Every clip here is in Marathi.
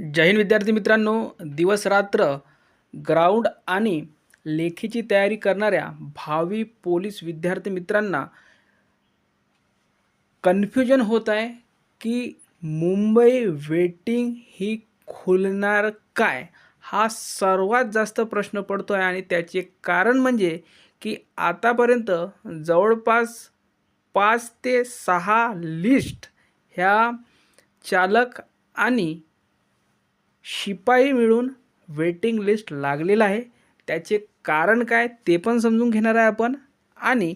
जय हिंद विद्यार्थी मित्रांनो दिवस रात्र ग्राउंड आणि लेखीची तयारी करणाऱ्या भावी पोलीस विद्यार्थी मित्रांना कन्फ्युजन होत आहे की मुंबई वेटिंग ही खुलणार काय? हा सर्वात जास्त प्रश्न पडतो आहे आणि त्याचे कारण म्हणजे की आतापर्यंत जवळपास पाच ते सहा लिस्ट ह्या चालक आणि शिपाई मिळून वेटिंग लिस्ट लागलेलं आहे. त्याचे कारण काय ते पण समजून घेणार आहे आपण. आणि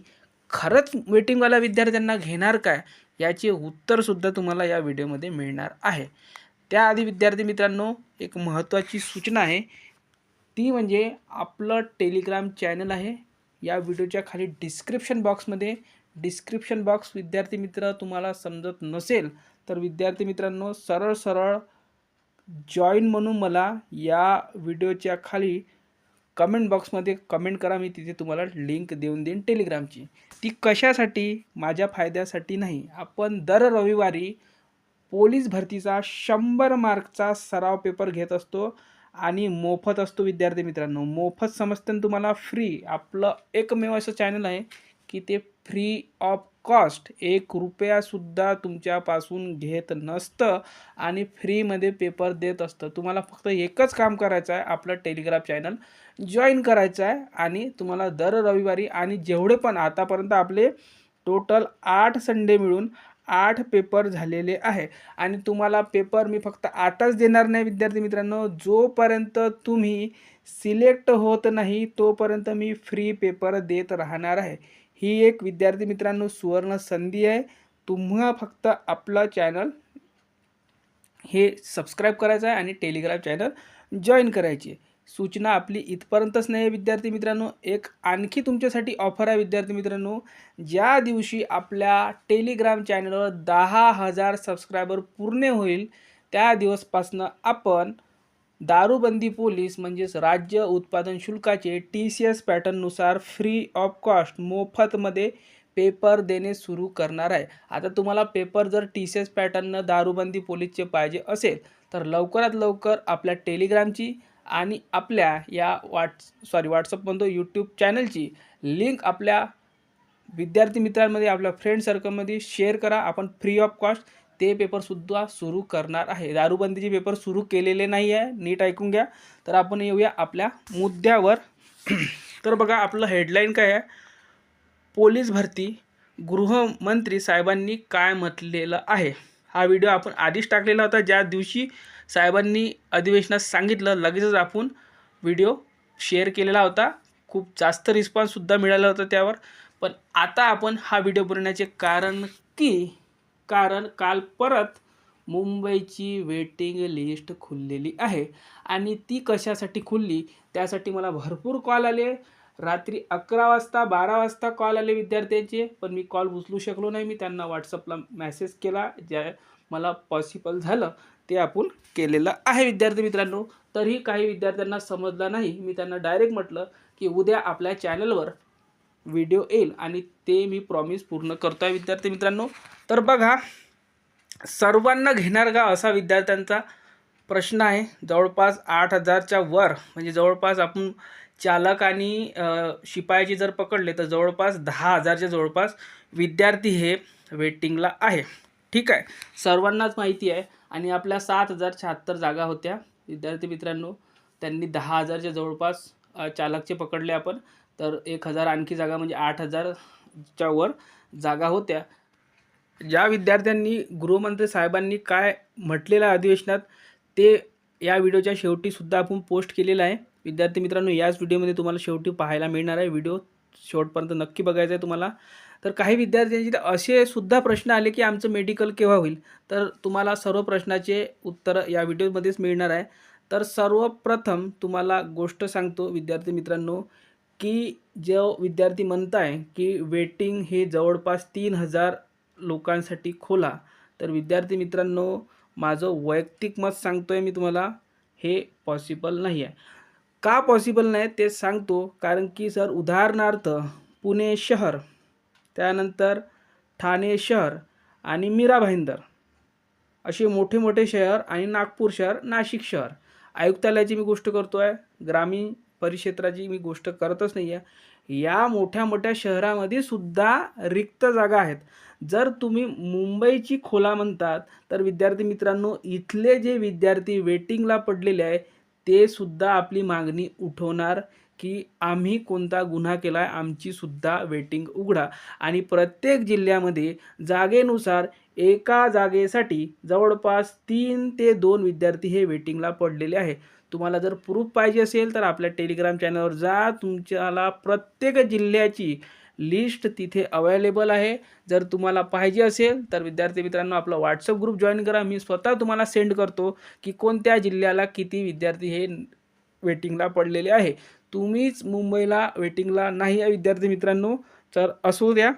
खरंच वेटिंगवाल्या विद्यार्थ्यांना घेणार काय याचे उत्तरसुद्धा तुम्हाला या व्हिडिओमध्ये मिळणार आहे. त्याआधी विद्यार्थी मित्रांनो एक महत्त्वाची सूचना आहे. ती म्हणजे आपलं टेलिग्राम चॅनल आहे. या व्हिडिओच्या खाली डिस्क्रिप्शन बॉक्समध्ये डिस्क्रिप्शन बॉक्स विद्यार्थी मित्र तुम्हाला समजत नसेल तर विद्यार्थी मित्रांनो सरळ सरळ जॉईन म्हणून मला या व्हिडिओच्या खाली कमेंट बॉक्समध्ये कमेंट करा मी तिथे तुम्हाला लिंक देऊन देईन टेलिग्रामची. ती कशासाठी? माझ्या फायद्यासाठी नाही. आपण दर रविवारी पोलीस भरतीचा शंभर मार्कचा सराव पेपर घेत असतो आणि मोफत असतो विद्यार्थी मित्रांनो. मोफत समजतं ना तुम्हाला फ्री आपलं एकमेव असं चॅनल आहे की ते फ्री ऑफ कॉस्ट एक रुपयासुद्धा तुमच्यापासून घेत नसतं आणि फ्रीमध्ये पेपर देत असतं. तुम्हाला फक्त एकच काम करायचं आहे आपलं टेलिग्राम चॅनल जॉईन करायचं आहे आणि तुम्हाला दर रविवारी आणि जेवढे पण आतापर्यंत आपले टोटल आठ संडे मिळून आठ पेपर झालेले आहे. आणि तुम्हाला पेपर मी फक्त आताच देणार नाही विद्यार्थी मित्रांनो. जोपर्यंत तुम्ही सिलेक्ट होत नाही तोपर्यंत मी फ्री पेपर देत राहणार आहे. ही एक विद्यार्थी मित्रांनो सुवर्ण संधी आहे. तुम्हा फक्त आपलं चॅनल हे सबस्क्राईब करायचं आहे आणि टेलिग्राम चॅनल जॉईन करायची आहे. सूचना आपली इथपर्यंतच नाही आहे विद्यार्थी मित्रांनो. एक आणखी तुमच्यासाठी ऑफर आहे विद्यार्थी मित्रांनो. ज्या दिवशी आपल्या टेलिग्राम चॅनलवर दहा हजार सबस्क्रायबर पूर्ण होईल त्या दिवसपासनं आपण दारूबंदी पोलीस म्हणजेच राज्य उत्पादन शुल्काचे टी सी एस पॅटर्ननुसार फ्री ऑफ कॉस्ट मोफतमध्ये पेपर देणे सुरू करणार आहे. आता तुम्हाला पेपर जर टी सी एस पॅटर्ननं दारूबंदी पोलीसचे पाहिजे असेल तर लवकरात लवकर आपल्या टेलिग्रामची आणि आपल्या या व्हॉट्स सॉरी व्हॉट्सअप म्हणतो यूट्यूब चॅनलची लिंक आपल्या विद्यार्थी मित्रांमध्ये आपल्या फ्रेंड सर्कलमध्ये शेअर करा. आपण फ्री ऑफ कॉस्ट ते पेपरसुद्धा सुरू करणार आहे. दारूबंदीचे पेपर सुरू केलेले नाही आहे. नीट ऐकून घ्या. तर आपण येऊया आपल्या मुद्द्यावर. तर बघा आपलं हेडलाईन काय आहे? पोलीस भरती गृहमंत्री साहेबांनी काय म्हटलेलं आहे? हा व्हिडिओ आपण आधीच टाकलेला होता. ज्या दिवशी साहेबांनी अधिवेशनात सांगितलं लगेचच आपण व्हिडिओ शेअर केलेला होता. खूप जास्त रिस्पॉन्ससुद्धा मिळाला होता त्यावर. पण आता आपण हा व्हिडिओ बनवण्याचे कारण की कारण काल परत मुंबईची वेटिंग लिस्ट खुललेली आहे. आणि ती कशासाठी खुलली? त्यासाठी मला भरपूर कॉल आले. रात्री अकरा वाजता बारा वाजता कॉल आले विद्यार्थ्यांचे पण मी कॉल उचलू शकलो नाही. मी त्यांना व्हॉट्सअपला मेसेज केला ज्या मला पॉसिबल झालं ते आपण केलेलं आहे विद्यार्थी मित्रांनो. तरीही काही विद्यार्थ्यांना समजलं नाही. मी त्यांना डायरेक्ट म्हटलं की उद्या आपल्या चॅनलवर व्हिडिओ येईल आणि ते मी प्रॉमिस पूर्ण करतो आहे विद्यार्थी मित्रांनो तर बघा सर्वांना घेणार का असा विद्यार्थ्यांचा प्रश्न आहे. जवळपास आठ हजारच्या वर म्हणजे जवळपास आपण चालक आणि शिपायाची जर पकडले तर जवळपास दहा हजारच्या जवळपास विद्यार्थी हे वेटिंगला आहे. ठीक आहे? सर्वांनाच माहिती आहे. आणि आपल्या सात हजार शहात्तर जागा होत्या. विद्यार्थी मित्रांनो त्यांनी दहा हजारच्या जवळपास चालकचे पकडले आपण. तर एक हजार आणखी जागा म्हणजे आठ हजारच्या वर जागा होत्या. ज्या विद्यार्थ्यांनी गृहमंत्री साहेबांनी काय म्हटलेलं अधिवेशनात ते या व्हिडिओच्या शेवटीसुद्धा आपण पोस्ट केलेलं आहे. विद्यार्थी मित्रांनो याच व्हिडिओमध्ये तुम्हाला शेवटी पाहायला मिळणार आहे. व्हिडिओ शेवटपर्यंत नक्की बघायचा आहे तुम्हाला. तर काही विद्यार्थ्यांचे असे सुद्धा प्रश्न आले की आमचं मेडिकल केव्हा होईल? तर तुम्हाला सर्व प्रश्नाचे उत्तर या व्हिडिओमध्येच मिळणार आहे. तर सर्वप्रथम तुम्हाला गोष्ट सांगतो विद्यार्थी मित्रांनो की जो विद्यार्थी म्हणत आहे की वेटिंग हे जवळपास तीन हजार लोकांसाठी खोला. तर विद्यार्थी मित्रांनो माझं वैयक्तिक मत सांगतो आहे मी तुम्हाला हे पॉसिबल नाही आहे का पॉसिबल नाही ते सांगतो कारण की सर उदाहरणार्थ पुणे शहर त्यानंतर ठाणे शहर आणि मीरा भाईंदर. असे मोठे मोठे शहर आणि नागपूर शहर नाशिक शहर. आयुक्तालयाची मी गोष्ट करतो आहे ग्रामीण परिक्षेत्राची मी गोष्ट करतच नाही आहे या मोठ्या मोठ्या शहरामध्ये सुद्धा रिक्त जागा आहेत. जर तुम्ही मुंबईची खोला म्हणतात तर विद्यार्थी मित्रांनो इथले जे विद्यार्थी वेटिंगला पडलेले आहे ते सुद्धा आपली मागणी उठवणार की आम्ही कोणता गुन्हा केला आहे आमची सुद्धा वेटिंग उघडा. आणि प्रत्येक जिल्ह्यामध्ये जागेनुसार एका जागेसाठी जवळपास तीन ते दोन विद्यार्थी हे वेटिंगला पडलेले आहे. तुम्हाला जर प्रूफ पाहिजे असेल तर आपल्या टेलिग्राम चॅनलवर जा. तुमच्याला प्रत्येक जिल्ह्याची लिस्ट तिथे अवेलेबल आहे. जर तुम्हाला पाहिजे असेल तर विद्यार्थी मित्रांनो आपला व्हॉट्सअप ग्रुप जॉईन करा. मी स्वतः तुम्हाला सेंड करतो की कोणत्या जिल्ह्याला किती विद्यार्थी हे वेटिंगला पडलेले आहे. तुम्हीच मुंबईला वेटिंगला नाही आहे विद्यार्थी मित्रांनो. तर असू द्या.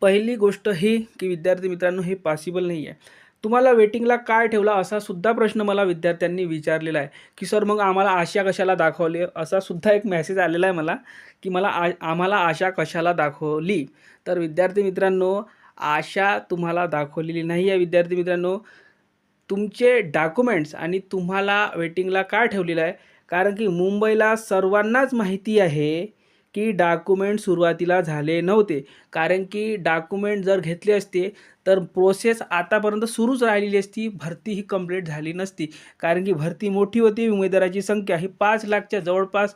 पहिली गोष्ट ही की विद्यार्थी मित्रांनो हे पॉसिबल नाही आहे. तुम्हाला वेटिंगला काय ठेवला असा सुद्धा प्रश्न मला विद्यार्थ्यांनी विचारलेला आहे. की सर मग आम्हाला आशा कशाला दाखवली? असा सुद्धा एक मेसेज आलेला आहे मला की मला आ आम्हाला आशा कशाला दाखवली? तर विद्यार्थी मित्रांनो आशा तुम्हाला दाखवलेली नाही आहे. विद्यार्थी मित्रांनो तुमचे डॉक्युमेंट्स आणि तुम्हाला वेटिंगला काय ठेवलेलं आहे? कारण की मुंबईला सर्वांनाच माहिती आहे की डॉक्युमेंट सुरुवातीला झाले नव्हते. कारण की डॉक्युमेंट जर घेतले असते तर प्रोसेस आतापर्यंत सुरूच राहिलेली असती. भरती ही कंप्लीट झाली नसती. कारण की भरती मोठी होती. उमेदवाराची संख्या ही पाच लाखच्या जवळपास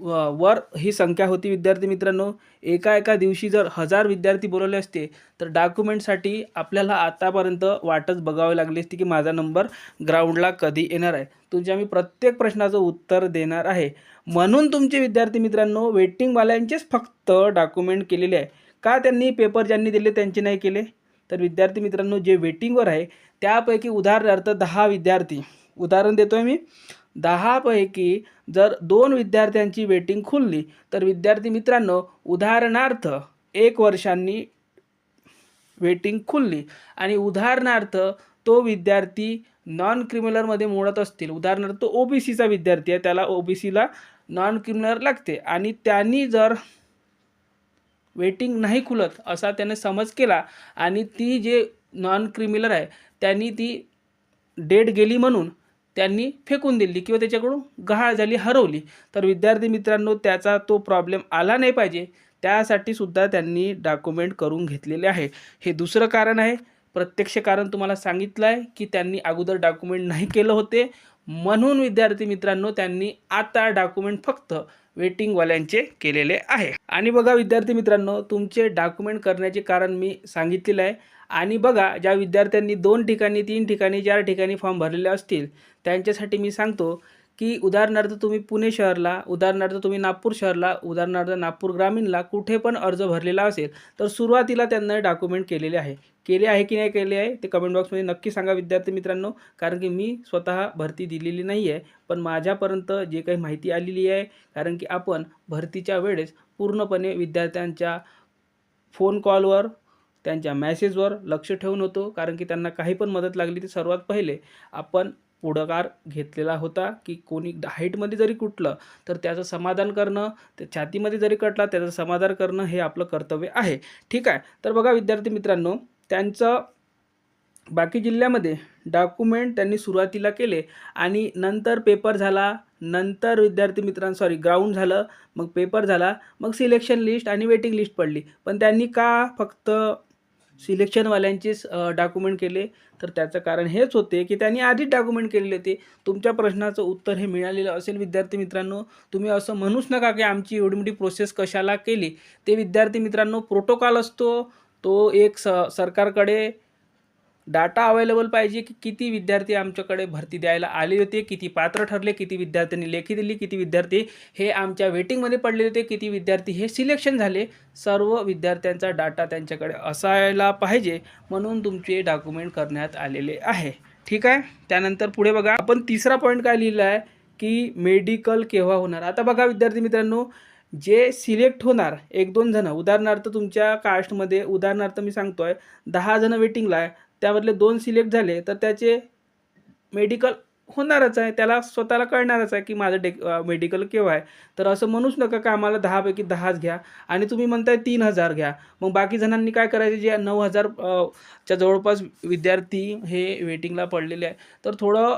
वर ही संख्या होती विद्यार्थी मित्रांनो. एका एका दिवशी जर हजार विद्यार्थी बोलवले असते तर डॉक्युमेंटसाठी आपल्याला आतापर्यंत वाटच बघावी लागली असती की माझा नंबर ग्राउंडला कधी येणार आहे. तुमच्या मी प्रत्येक प्रश्नाचं उत्तर देणार आहे. म्हणून तुमचे विद्यार्थी मित्रांनो वेटिंगवाल्यांचेच फक्त डॉक्युमेंट केलेले आहे. का त्यांनी पेपर ज्यांनी दिले त्यांचे नाही केले? तर विद्यार्थी मित्रांनो जे वेटिंगवर आहे त्यापैकी उदाहरणार्थ दहा विद्यार्थी. उदाहरण देतो आहे मी. दहापैकी जर दोन विद्यार्थ्यांची वेटिंग खुलली तर विद्यार्थी मित्रांनो उदाहरणार्थ एक वर्षांनी वेटिंग खुलली आणि उदाहरणार्थ तो विद्यार्थी नॉन क्रिमिनलमध्ये मोडत असतील. उदाहरणार्थ ओ बी सीचा विद्यार्थी आहे त्याला ओ बी सीला नॉन क्रिमिनल लागते आणि त्यांनी जर वेटिंग नाही खुलत असा त्याने समज केला आणि ती जे नॉन क्रिमिनल आहे त्यांनी ती डेट गेली म्हणून त्यांनी फेकून दिली किंवा त्याच्याकडून गहाळ झाली हरवली. तर विद्यार्थी मित्रांनो त्याचा तो प्रॉब्लेम आला नाही पाहिजे. त्यासाठी सुद्धा त्यांनी डॉक्युमेंट करून घेतलेले आहे. हे दुसरं कारण आहे. प्रत्यक्ष कारण तुम्हाला सांगितलं आहे की त्यांनी अगोदर डॉक्युमेंट नाही केलं होते. म्हणून विद्यार्थी मित्रांनो त्यांनी आता डॉक्युमेंट फक्त वेटिंगवाल्यांचे केलेले आहे. आणि बघा विद्यार्थी मित्रांनो तुमचे डॉक्युमेंट करण्याचे कारण मी सांगितलेलं आहे. आणि बघा ज्या विद्यार्थ्यांनी दोन ठिकाणी तीन ठिकाणी चार ठिकाणी फॉर्म भरलेले असतील त्यांच्यासाठी मी सांगतो की उदाहरणार्थ तुम्ही पुणे शहरला उदाहरणार्थ तुम्ही नागपूर शहरला उदाहरणार्थ नागपूर ग्रामीणला कुठे पण अर्ज भरलेला असेल तर सुरुवातीला त्यांना डॉक्युमेंट केलेले आहे. केले आहे की नाही केले आहे ते कमेंट बॉक्समध्ये नक्की सांगा विद्यार्थी मित्रांनो कारण की मी स्वतः भरती दिलेली नाही आहे पण माझ्यापर्यंत जे काही माहिती आलेली आहे कारण की आपण भरतीच्या वेळेस पूर्णपणे विद्यार्थ्यांच्या फोन कॉलवर त्यांच्या मॅसेजवर लक्ष ठेवून होतो. कारण की त्यांना काही पण मदत लागली ती सर्वात पहिले आपण पुढाकार घेतलेला होता की कोणी हाईटमध्ये जरी कुठलं तर त्याचं समाधान करणं ते छातीमध्ये जरी कटला त्याचं समाधान करणं हे आपलं कर्तव्य आहे. ठीक आहे? तर बघा विद्यार्थी मित्रांनो त्यांचं बाकी जिल्ह्यामध्ये डॉक्युमेंट त्यांनी सुरुवातीला केले आणि नंतर पेपर झाला नंतर विद्यार्थी मित्रांनो सॉरी ग्राउंड झालं मग पेपर झाला मग सिलेक्शन लिस्ट आणि वेटिंग लिस्ट पडली. पण त्यांनी का फक्त सिलेक्शनवाल्यांचेच डॉक्युमेंट केले. तर त्याचं कारण हेच होते की त्यांनी आधीच डॉक्युमेंट केलेले होते. तुमच्या प्रश्नाचं उत्तर हे मिळालेलं असेल विद्यार्थी मित्रांनो. तुम्ही असं म्हणूच नका की आमची एवढी मोठी प्रोसेस कशाला केली. ते विद्यार्थी मित्रांनो प्रोटोकॉल असतो. तो एक स सरकारकडे डाटा अवेलेबल पाहिजे की किती विद्यार्थी आमच्याकडे भरती द्यायला आले होते किती पात्र ठरले किती विद्यार्थ्यांनी लेखी दिली किती विद्यार्थी हे आमच्या वेटिंगमध्ये पडले होते किती विद्यार्थी हे सिलेक्शन झाले. सर्व विद्यार्थ्यांचा डाटा त्यांच्याकडे असायला पाहिजे म्हणून तुमचे डॉक्युमेंट करण्यात आलेले आहे. ठीक आहे? त्यानंतर पुढे बघा. आपण तिसरा पॉईंट काय लिहिला आहे की मेडिकल केव्हा होणार? आता बघा विद्यार्थी मित्रांनो जे सिलेक्ट होणार एक दोन जणं उदाहरणार्थ तुमच्या कास्टमध्ये उदाहरणार्थ मी सांगतो आहे दहा जणं वेटिंगला आहे. त्यामधले दोन सिलेक्ट झाले तर त्याचे मेडिकल होणारच आहे. त्याला स्वतःला कळणारच आहे की माझं डेक मेडिकल केव्हा आहे. तर असं म्हणूच नका का आम्हाला दहापैकी दहाच घ्या. आणि तुम्ही म्हणताय तीन हजार घ्या. मग बाकी जणांनी काय करायचे? जे नऊ हजार च्या जवळपास विद्यार्थी हे वेटिंगला पडलेले आहे तर थोडं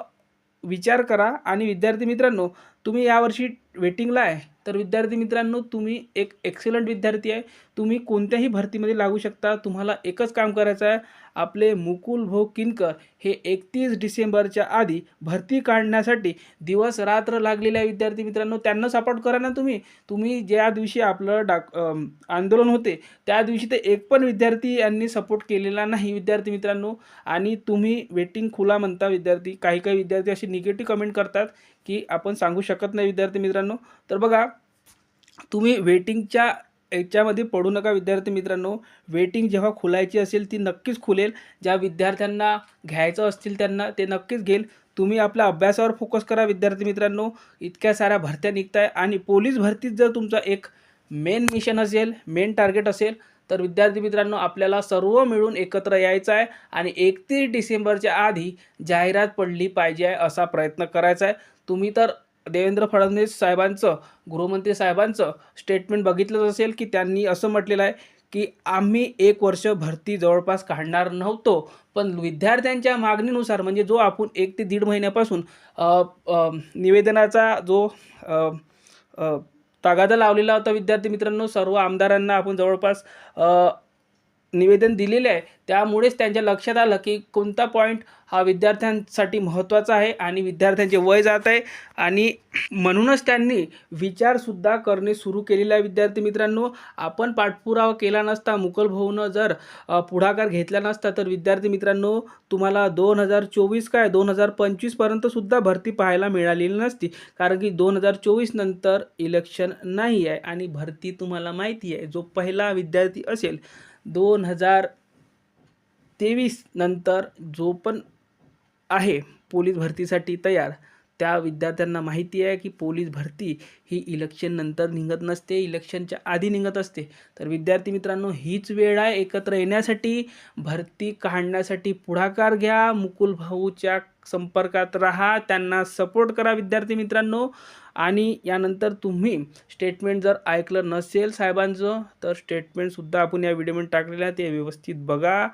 विचार करा. आणि विद्यार्थी मित्रांनो तुम्ही यावर्षी वेटिंगला आहे तर विद्यार्थी मित्रांनो तुम्ही एक एक्सलंट विद्यार्थी आहे. तुम्ही कोणत्याही भरतीमध्ये लागू शकता. तुम्हाला एकच काम करायचं आहे. आपले मुकुल भो किनकर हे एकतीस डिसेंबरच्या आधी भरती काढण्यासाठी दिवस रात्र लागलेल्या विद्यार्थी मित्रांनो. त्यांना सपोर्ट करा ना तुम्ही. तुम्ही ज्या दिवशी आपलं डाक आंदोलन होते त्या दिवशी ते एक पण विद्यार्थी यांनी सपोर्ट केलेला नाही विद्यार्थी मित्रांनो. आणि तुम्ही वेटिंग खुला म्हणता विद्यार्थी. काही काही विद्यार्थी अशी निगेटिव्ह कमेंट करतात की आपण सांगू शकत नाही विद्यार्थी मित्रांनो. तर बघा तुम्ही वेटिंगच्या याच्यामध्ये पडू नका विद्यार्थी मित्रांनो. वेटिंग जेव्हा खुलायची असेल ती नक्कीच खुलेल. ज्या विद्यार्थ्यांना घ्यायचं असतील त्यांना ते नक्कीच घेईल. तुम्ही आपल्या अभ्यासावर फोकस करा विद्यार्थी मित्रांनो. इतक्या साऱ्या भरत्या निघताय. आणि पोलीस भरतीत जर तुमचा एक मेन मिशन असेल मेन टार्गेट असेल तर विद्यार्थी मित्रांनो आपल्याला सर्व मिळून एकत्र यायचं आहे आणि एकतीस डिसेंबरच्या आधी जाहिरात पडली पाहिजे आहे असा प्रयत्न करायचा आहे तुम्ही तर देवेंद्र फडणवीस साहेबांचं गृहमंत्री साहेबांचं स्टेटमेंट बघितलंच असेल की त्यांनी असं म्हटलेलं आहे की आम्ही एक वर्ष भरती जवळपास काढणार नव्हतो पण विद्यार्थ्यांच्या मागणीनुसार म्हणजे जो आपण एक ते दीड महिन्यापासून निवेदनाचा जो तागादा लावलेला होता विद्यार्थी मित्रांनो सर्व आमदारांना आपण जवळपास निवेदन दिलेले आहे. त्यामुळेच त्यांच्या लक्षात आलं की कोणता पॉईंट हा विद्यार्थ्यांसाठी महत्त्वाचा आहे आणि विद्यार्थ्यांचे वय जात आहे. आणि म्हणूनच त्यांनी विचारसुद्धा करणे सुरू केलेले आहे विद्यार्थी मित्रांनो. आपण पाठपुरावा केला नसता मुकल भाऊनं जर पुढाकार घेतला नसता तर विद्यार्थी मित्रांनो तुम्हाला दोन हजार चोवीस काय दोन हजार पंचवीसपर्यंत सुद्धा भरती पाहायला मिळालेली नसती. कारण की दोन हजार चोवीस नंतर इलेक्शन नाही आहे आणि भरती तुम्हाला माहिती आहे. जो पहिला विद्यार्थी असेल दोन हजार तेवीस नंतर जो पण आहे पोलीस भरतीसाठी तयार त्या विद्यार्थ्यांना माहिती आहे की पोलीस भरती ही इलेक्शन नंतर निघत नसते इलेक्शनच्या आधी निघत असते. तर विद्यार्थी मित्रांनो हीच वेळ आहे एकत्र येण्यासाठी. भरती काढण्यासाठी पुढाकार घ्या मुकुल भाऊच्या संपर्कात राहा त्यांना सपोर्ट करा विद्यार्थी मित्रांनो. आणि यानंतर तुम्ही स्टेटमेंट जर ऐकलं नसेल साहेबांचं तर स्टेटमेंटसुद्धा आपण या व्हिडिओमध्ये टाकलेलं आहे. ते व्यवस्थित बघा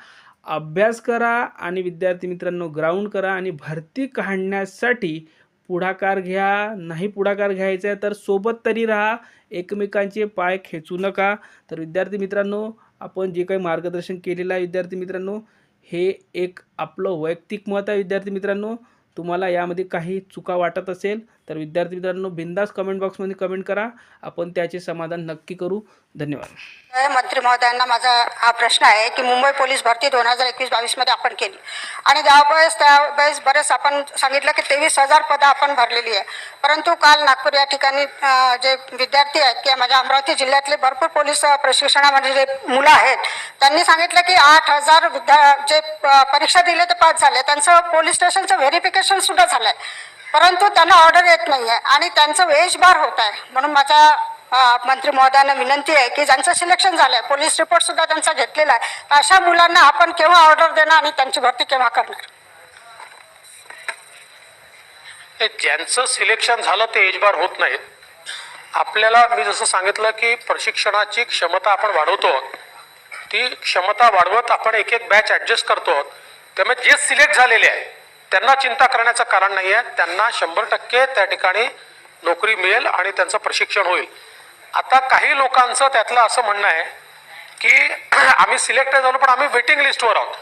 अभ्यास करा आणि विद्यार्थी मित्रांनो ग्राउंड करा आणि भरती काढण्यासाठी पुढाकार घ्या. नाही पुढाकार घ्यायचा आहे तर सोबत तरी राहा. एकमेकांचे पाय खेचू नका. तर विद्यार्थी मित्रांनो आपण जे काही मार्गदर्शन केलेलं आहे विद्यार्थी मित्रांनो हे एक आपलं वैयक्तिक मत आहे विद्यार्थी मित्रांनो. तुम्हाला यामध्ये काही चुका वाटत असेल तर विद्यार्थी मित्रांनो बिंदास कमेंट बॉक्समध्ये कमेंट करा. आपण त्याचे समाधान नक्की करू. धन्यवाद. मंत्री महोदयांना माझा हा प्रश्न आहे की मुंबई पोलीस भरती दोन हजार एकवीस बावीसमध्ये आपण केली. आणि त्यावेळेस त्यावेळेस बरेच आपण सांगितलं की तेवीस हजार पदं आपण भरलेली आहे. परंतु काल नागपूर या ठिकाणी जे विद्यार्थी आहेत किंवा माझ्या अमरावती जिल्ह्यातले भरपूर पोलीस प्रशिक्षणामध्ये जे मुलं आहेत त्यांनी सांगितलं की आठ हजार विद्या जे परीक्षा दिले ते पास झाले. त्यांचं पोलीस स्टेशनचं व्हेरिफिकेशन सुद्धा झालं आहे परंतु त्यांना ऑर्डर येत नाही आहे आणि त्यांचं वेशभार होत आहे. म्हणून माझा मंत्री महोदयांना विनंती आहे की ज्यांचं सिलेक्शन झालं आहे पोलीस रिपोर्ट सुद्धा त्यांचा घेतलेला आहे तर अशा मुलांना आपण केव्हा ऑर्डर देणार आणि त्यांची भरती केव्हा करणार? ज्यांचं सिलेक्शन झालं ते एजबार होत नाहीत. आपल्याला मी जसं सांगितलं की प्रशिक्षणाची क्षमता आपण वाढवतो ती क्षमता वाढवत आपण एक एक बॅच ॲडजस्ट करतो. त्यामुळे जे सिलेक्ट झालेले आहे त्यांना चिंता करण्याचं कारण नाही आहे त्यांना शंभर टक्के त्या ठिकाणी नोकरी मिळेल आणि त्यांचं प्रशिक्षण होईल. आता काही लोकांचं त्यातलं असं म्हणणं आहे की आम्ही सिलेक्ट झालो पण आम्ही वेटिंग लिस्टवर आहोत.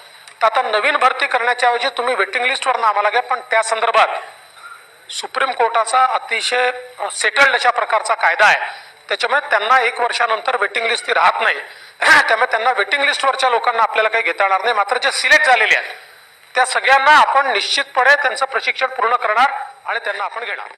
तर आता नवीन भरती करण्याच्या ऐवजी तुम्ही वेटिंग लिस्टवर ना आम्हाला घ्या पण त्या संदर्भात सुप्रीम कोर्टाचा अतिशय सेटल्ड अशा प्रकारचा कायदा आहे. त्याच्यामुळे त्यांना एक वर्षानंतर वेटिंग लिस्ट ती राहत नाही. त्यामुळे त्यांना वेटिंग लिस्टवरच्या लोकांना आपल्याला काही घेता येणार नाही. मात्र जे सिलेक्ट झालेले आहेत त्या सगळ्यांना आपण निश्चितपणे त्यांचं प्रशिक्षण पूर्ण करणार आणि त्यांना आपण घेणार.